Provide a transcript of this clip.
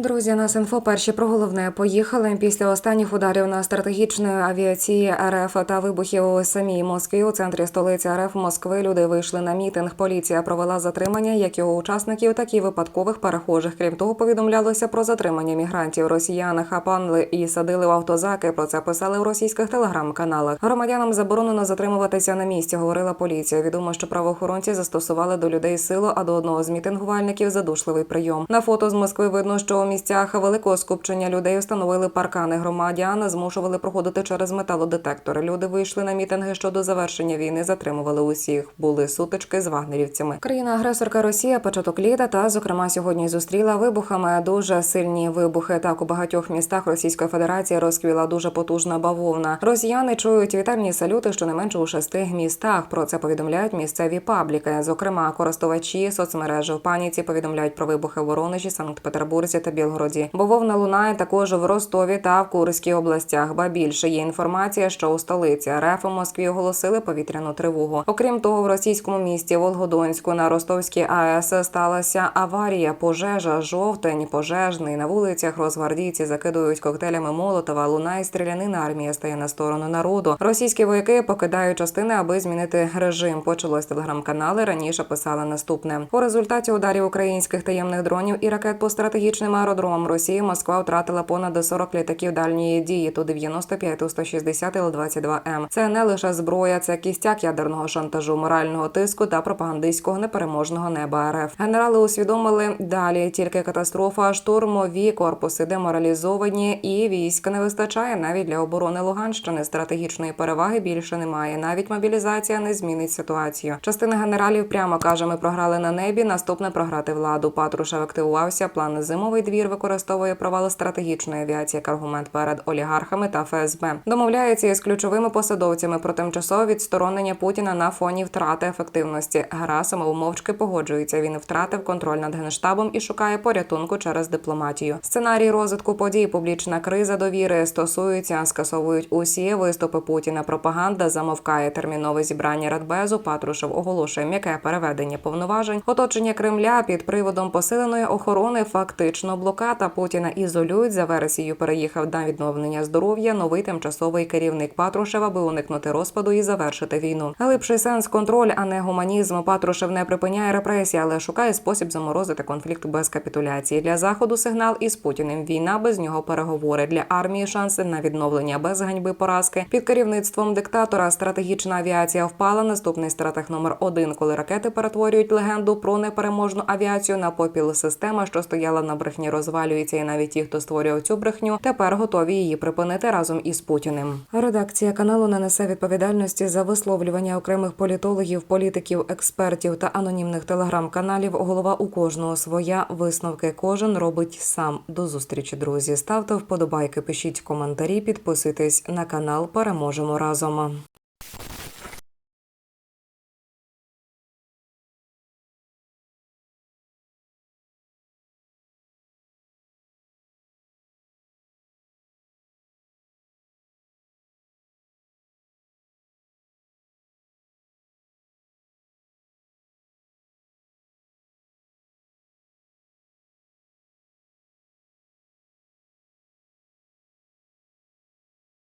Друзі, нас інфо перші про головне поїхали після останніх ударів на стратегічної авіації РФ та вибухів у самій Москві. У центрі столиці РФ Москви люди вийшли на мітинг. Поліція провела затримання як його учасників, так і випадкових перехожих. Крім того, повідомлялося про затримання мігрантів. Росіяни хапанли і садили в автозаки. Про це писали в російських телеграм-каналах. Громадянам заборонено затримуватися на місці. Говорила поліція. Відомо, що правоохоронці застосували до людей силу, а до одного з мітингувальників задушливий прийом. На фото з Москви видно, що місцях великого скупчення людей встановили паркани. Громадян змушували проходити через металодетектори. Люди вийшли на мітинги щодо завершення війни. Затримували усіх. Були сутички з вагнерівцями. Країна-агресорка Росія початок літа та, зокрема, сьогодні зустріла вибухами дуже сильні вибухи. Так у багатьох містах Російської Федерації розквіла дуже потужна бавовна. Росіяни чують вітальні салюти щонайменше у шести містах. Про це повідомляють місцеві пабліки. Зокрема, користувачі соцмережі в паніці повідомляють про вибухи в Воронежі, Санкт-Петербурзі та Білгороді. Бавовна лунає також в Ростові та в Курській областях. Ба більше є інформація, що у столиці РФ у Москві оголосили повітряну тривогу. Окрім того, в російському місті Волгодонську на Ростовській АЕС сталася аварія. Пожежа, жовтень, пожежний на вулицях. Розгвардійці закидують коктейлями Молотова. Лунає стрілянина. Армія стає на сторону народу. Російські вояки покидають частини, аби змінити режим. Почалось телеграм-канали. Раніше писали наступне у результаті ударів українських таємних дронів і ракет по стратегічним аеродромам Росії. Москва втратила понад 40 літаків дальньої дії. Ту 95, ту 160 Л-22 М. Це не лише зброя, це кістяк ядерного шантажу, морального тиску та пропагандистського непереможного неба РФ. Генерали усвідомили далі. Тільки катастрофа, штурмові корпуси деморалізовані, і військ не вистачає навіть для оборони Луганщини. Стратегічної переваги більше немає. Навіть мобілізація не змінить ситуацію. Частина генералів прямо каже: ми програли на небі. Наступне програти владу. Патрушев активувався. План зимовий двір використовує провали стратегічної авіації як аргумент перед олігархами та ФСБ. Домовляється із ключовими посадовцями про тимчасове відсторонення Путіна на фоні втрати ефективності. Герасимов мовчки погоджується. Він втратив контроль над генштабом і шукає порятунку через дипломатію. Сценарій розвитку подій, публічна криза довіри стосується, скасовують усі виступи Путіна. Пропаганда замовкає термінове зібрання Радбезу. Патрушев оголошує м'яке переведення повноважень. Оточення Кремля під приводом посиленої охорони фактично блокада Путіна ізолюють за версією. Переїхав на відновлення здоров'я. Новий тимчасовий керівник Патрушева, аби уникнути розпаду і завершити війну. Глибший сенс контроль, а не гуманізм. Патрушев не припиняє репресії, але шукає спосіб заморозити конфлікт без капітуляції. Для заходу сигнал із Путіним. Війна без нього переговори для армії. Шанси на відновлення без ганьби поразки. Під керівництвом диктатора стратегічна авіація впала. Наступний стратег номер один, коли ракети перетворюють легенду про непереможну авіацію на попіл. Система, що стояла на брехні, розвалюється, і навіть ті, хто створював цю брехню, тепер готові її припинити разом із Путіним. Редакція каналу не несе відповідальності за висловлювання окремих політологів, політиків, експертів та анонімних телеграм-каналів. Голова у кожного своя висновки. Кожен робить сам. До зустрічі, друзі. Ставте вподобайки, пишіть коментарі, підписуйтесь на канал. Переможемо разом.